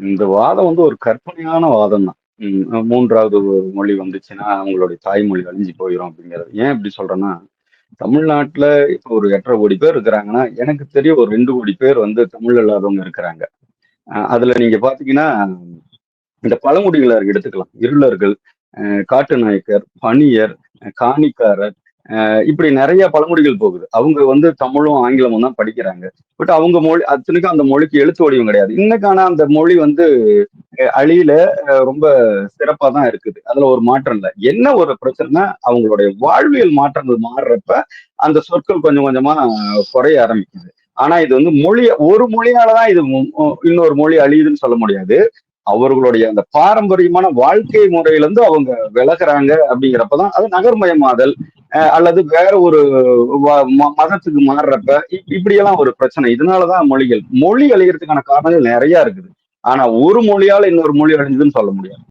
இந்த வாதம் வந்து ஒரு கற்பனையான வாதம் தான். மூன்றாவது மொழி வந்துச்சுன்னா, அவங்களுடைய தாய்மொழி அழிஞ்சு போயிரும் அப்படிங்கிறது. ஏன் இப்படி சொல்றேன்னா, தமிழ்நாட்டுல இப்போ ஒரு 8 1/2 கோடி பேர் இருக்கிறாங்கன்னா, எனக்கு தெரியும் ஒரு ரெண்டு கோடி பேர் வந்து தமிழ் இல்லாதவங்க இருக்கிறாங்க. அதுல நீங்க பார்த்தீங்கன்னா, இந்த பழங்குடியினர் எடுத்துக்கலாம். இருளர்கள், காட்டு நாயக்கர், பணியர், காணிக்காரர், இப்படி நிறைய பழமொழிகள் போகுது. அவங்க வந்து தமிழும், ஆங்கிலமும் தான் படிக்கிறாங்க. பட் அவங்க மொழி அத்தனைக்கும் அந்த மொழிக்கு எழுத்து வடிவம் கிடையாது. இன்னைக்கான அந்த மொழி வந்து அழியில அழியல ரொம்ப சிறப்பா தான் இருக்குது. அதுல ஒரு மாற்றம் இல்ல. என்ன ஒரு பிரச்சனைனா அவங்களுடைய வாழ்வியல் மாற்றங்கள் மாறுறப்ப, அந்த சொற்கள் கொஞ்சம் கொஞ்சமா குறைய ஆரம்பிக்குது. ஆனா இது வந்து மொழி ஒரு மொழியாலதான் இது இன்னொரு மொழி அழியுதுன்னு சொல்ல முடியாது. அவர்களுடைய அந்த பாரம்பரியமான வாழ்க்கை முறையிலிருந்து அவங்க விலகிறாங்க அப்படிங்கிறப்பதான் அது நகர்மயமாதல், அல்லது வேற ஒரு மதத்துக்கு மாறுறப்ப, இப்படியெல்லாம் ஒரு பிரச்சனை. இதனாலதான் மொழிகள். மொழி அழியறதுக்கான காரணங்கள் நிறைய இருக்குது. ஆனா ஒரு மொழியால இன்னொரு மொழி அழிஞ்சதுன்னு சொல்ல முடியாது.